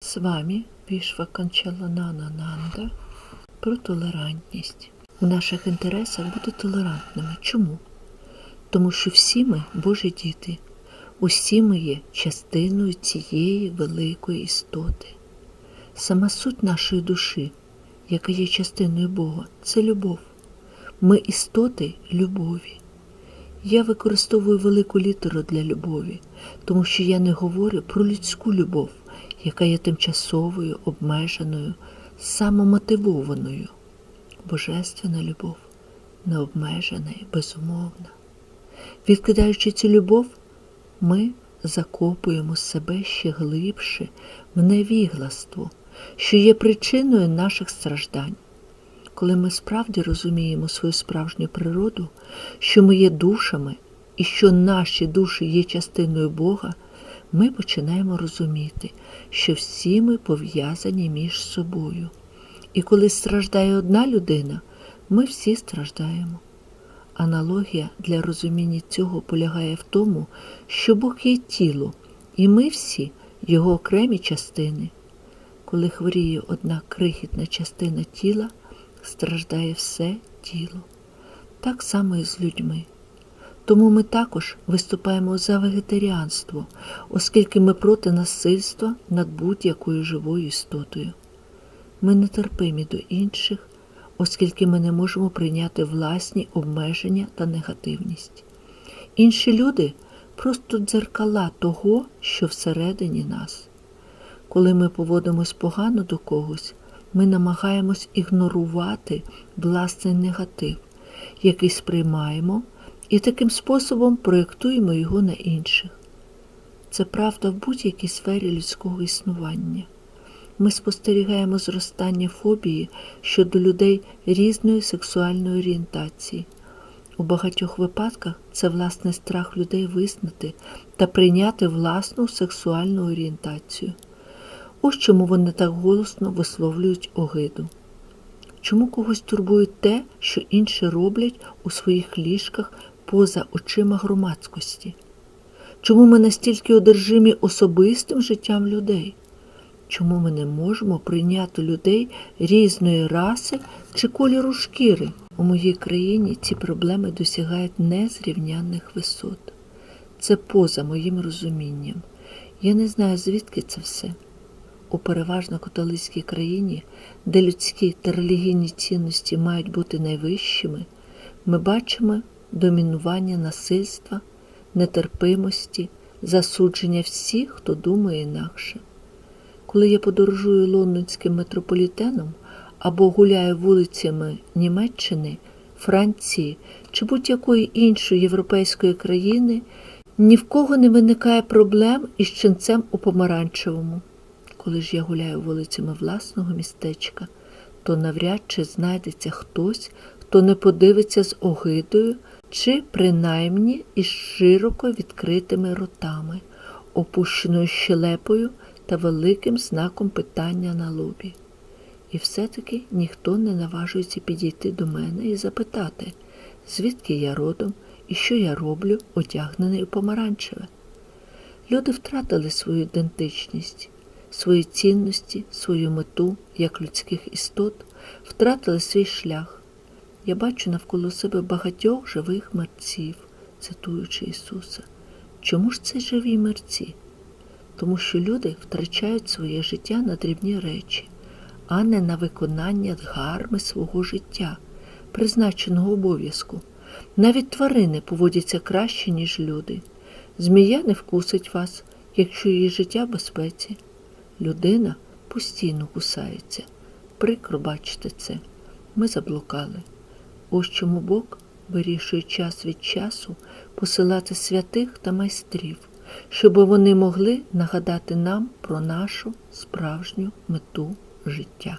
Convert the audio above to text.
З вами Вішва Канчаланананда про толерантність. У наших інтересах бути толерантними. Чому? Тому що всі ми Божі діти, усі ми є частиною цієї великої істоти. Сама суть нашої душі, яка є частиною Бога, це любов. Ми істоти любові. Я використовую велику літеру для любові, тому що я не говорю про людську любов, яка є тимчасовою, обмеженою, самомотивованою. Божественна любов необмежена і безумовна. Відкидаючи цю любов, ми закопуємо себе ще глибше в невігластво, що є причиною наших страждань. Коли ми справді розуміємо свою справжню природу, що ми є душами і що наші душі є частиною Бога, ми починаємо розуміти, що всі ми пов'язані між собою. І коли страждає одна людина, ми всі страждаємо. Аналогія для розуміння цього полягає в тому, що Бог є тіло, і ми всі його окремі частини. Коли хворіє одна крихітна частина тіла, страждає все тіло. Так само і з людьми. Тому ми також виступаємо за вегетаріанство, оскільки ми проти насильства над будь-якою живою істотою. Ми нетерпимі до інших, оскільки ми не можемо прийняти власні обмеження та негативність. Інші люди просто дзеркала того, що всередині нас. Коли ми поводимось погано до когось, ми намагаємось ігнорувати власний негатив, який сприймаємо, і таким способом проєктуємо його на інших. Це правда в будь-якій сфері людського існування. Ми спостерігаємо зростання фобії щодо людей різної сексуальної орієнтації. У багатьох випадках це власний страх людей визнати та прийняти власну сексуальну орієнтацію. Ось чому вони так голосно висловлюють огиду. Чому когось турбує те, що інші роблять у своїх ліжках поза очима громадськості? Чому ми настільки одержимі особистим життям людей? Чому ми не можемо прийняти людей різної раси чи кольору шкіри? У моїй країні ці проблеми досягають незрівнянних висот. Це поза моїм розумінням. Я не знаю, звідки це все. У переважно католицькій країні, де людські та релігійні цінності мають бути найвищими, ми бачимо домінування насильства, нетерпимості, засудження всіх, хто думає інакше. Коли я подорожую лондонським метрополітеном або гуляю вулицями Німеччини, Франції чи будь-якої іншої європейської країни, ні в кого не виникає проблем із ченцем у помаранчевому. Коли ж я гуляю вулицями власного містечка, то навряд чи знайдеться хтось, хто не подивиться з огидою чи принаймні із широко відкритими ротами, опущеною щелепою та великим знаком питання на лобі. І все-таки ніхто не наважується підійти до мене і запитати, звідки я родом і що я роблю, одягнений у помаранчеве. Люди втратили свою ідентичність, свої цінності, свою мету як людських істот, втратили свій шлях. Я бачу навколо себе багатьох живих мерців, цитуючи Ісуса. Чому ж це живі мерці? Тому що люди втрачають своє життя на дрібні речі, а не на виконання гарми свого життя, призначеного обов'язку. Навіть тварини поводяться краще, ніж люди. Змія не вкусить вас, якщо її життя в безпеці. Людина постійно кусається. Прикро бачите це. Ми заблукали. Ось чому Бог вирішує час від часу посилати святих та майстрів, щоб вони могли нагадати нам про нашу справжню мету життя.